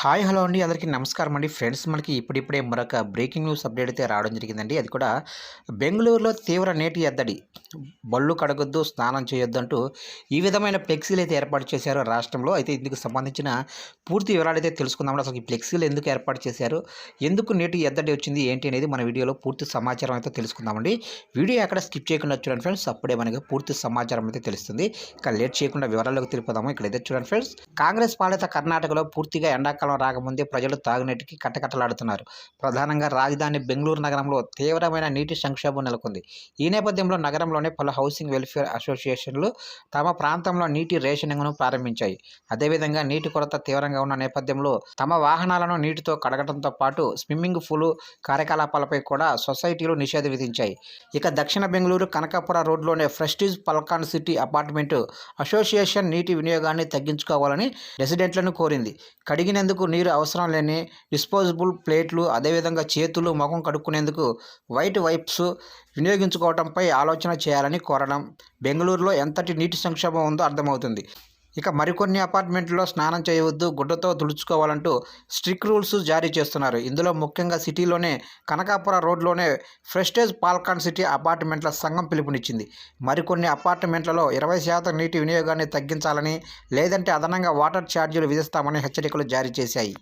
Hi hello అండి. అందరికీ నమస్కారం అండి. ఫ్రెండ్స్ మనకి ఇప్పుడిప్పుడే మరొక బ్రేకింగ్ న్యూస్ అప్డేట్ అయితే రావడం జరిగిందండి. అది కూడా బెంగళూరులో తీవ్ర నేటి ఎద్దడి. బళ్ళు కడగొద్దు స్నానం చేయొద్దు అంటూ ఈ విధమైన ఫ్లెక్సీలు అయితే ఏర్పాటు చేశారు రాష్ట్రంలో. అయితే ఇందుకు సంబంధించిన పూర్తి వివరాలు అయితే తెలుసుకుందాం అసలు ఈ ఫ్లెక్సీలు ఎందుకు ఏర్పాటు చేశారు? ఎందుకు నేటి ఎద్దడి వచ్చింది? ఏంటి అనేది మన వీడియోలో పూర్తి సమాచారం అయితే తెలుసుకుందామండి. వీడియో ఎక్కడ స్కిప్ చేయకుండా చూడండి ఫ్రెండ్స్. అప్పుడే మనకి పూర్తి సమాచారం అయితే తెలుస్తుంది. ఇక లేట్ చేయకుండా వివరాల్లోకి తెలిపోదాము ఇక్కడైతే చూడండి ఫ్రెండ్స్. కాంగ్రెస్ పాలిత కర్ణాటకలో పూర్తిగా ఎండాకాలం రాకముందే ప్రజలు తాగునీటికి కట్టకట్టలాడుతున్నారు ప్రధానంగా రాజధాని బెంగళూరు నగరంలో తీవ్రమైన నీటి సంక్షోభం నెలకొంది. ఈ నేపథ్యంలో నగరంలోని పలు హౌసింగ్ వెల్ఫేర్ అసోసియేషన్లు తమ ప్రాంతంలో నీటి రేషనింగ్ను ప్రారంభించాయి. అదేవిధంగా నీటి కొరత తీవ్రంగా ఉన్న నేపథ్యంలో తమ వాహనాలను నీటితో కడగడంతో పాటు స్విమ్మింగ్ పూల్ కార్యకలాపాలపై కూడా సొసైటీలు నిషేధం విధించాయి. ఇక దక్షిణ Bengaluru Kanakapura రోడ్లోనే Prestige Falcon city apartment association నీటి వినియోగాన్ని తగ్గించుకోవాలని రెసిడెంట్లను కోరింది. కడిగినందుకు నీరు అవసరం లేని డిస్పోజబుల్ ప్లేట్లు అదేవిధంగా చేతులు ముఖం కడుక్కునేందుకు వైట్ వైప్స్ వినియోగించుకోవడంపై ఆలోచన చేయాలని కోరడం బెంగళూరులో ఎంతటి నీటి సంక్షోభం ఉందో అర్థమవుతుంది. ఇక మరికొన్ని అపార్ట్మెంట్లో స్నానం చేయవద్దు గుడ్డతో తుడుచుకోవాలంటూ స్ట్రిక్ట్ రూల్స్ జారీ చేస్తున్నారు. ఇందులో ముఖ్యంగా సిటీలోనే కనకాపుర రోడ్లోనే ఫ్రెస్టేజ్ పాల్కాన్ సిటీ అపార్ట్మెంట్ల సంఘం పిలుపునిచ్చింది. మరికొన్ని అపార్ట్మెంట్లలో ఇరవై శాతం నీటి వినియోగాన్ని తగ్గించాలని లేదంటే అదనంగా వాటర్ ఛార్జీలు విధిస్తామని హెచ్చరికలు జారీ చేశాయి.